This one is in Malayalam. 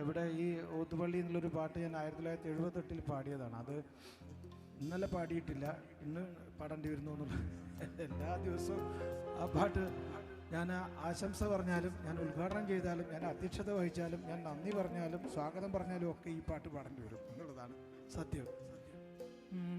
ഇവിടെ ഈ ഊത്തുപള്ളി എന്നുള്ളൊരു പാട്ട് ഞാൻ ആയിരത്തി തൊള്ളായിരത്തി എഴുപത്തെട്ടിൽ പാടിയതാണ് അത് ഇന്നലെ പാടിയിട്ടില്ല ഇന്ന് പാടേണ്ടി വരുന്നു എന്നുള്ള എല്ലാ ദിവസവും ആ പാട്ട് ഞാൻ ആശംസ പറഞ്ഞാലും ഞാൻ ഉദ്ഘാടനം ചെയ്താലും ഞാൻ അധ്യക്ഷത വഹിച്ചാലും ഞാൻ നന്ദി പറഞ്ഞാലും സ്വാഗതം പറഞ്ഞാലും ഒക്കെ ഈ പാട്ട് പാടേണ്ടി വരും എന്നുള്ളതാണ് സത്യം ഉം.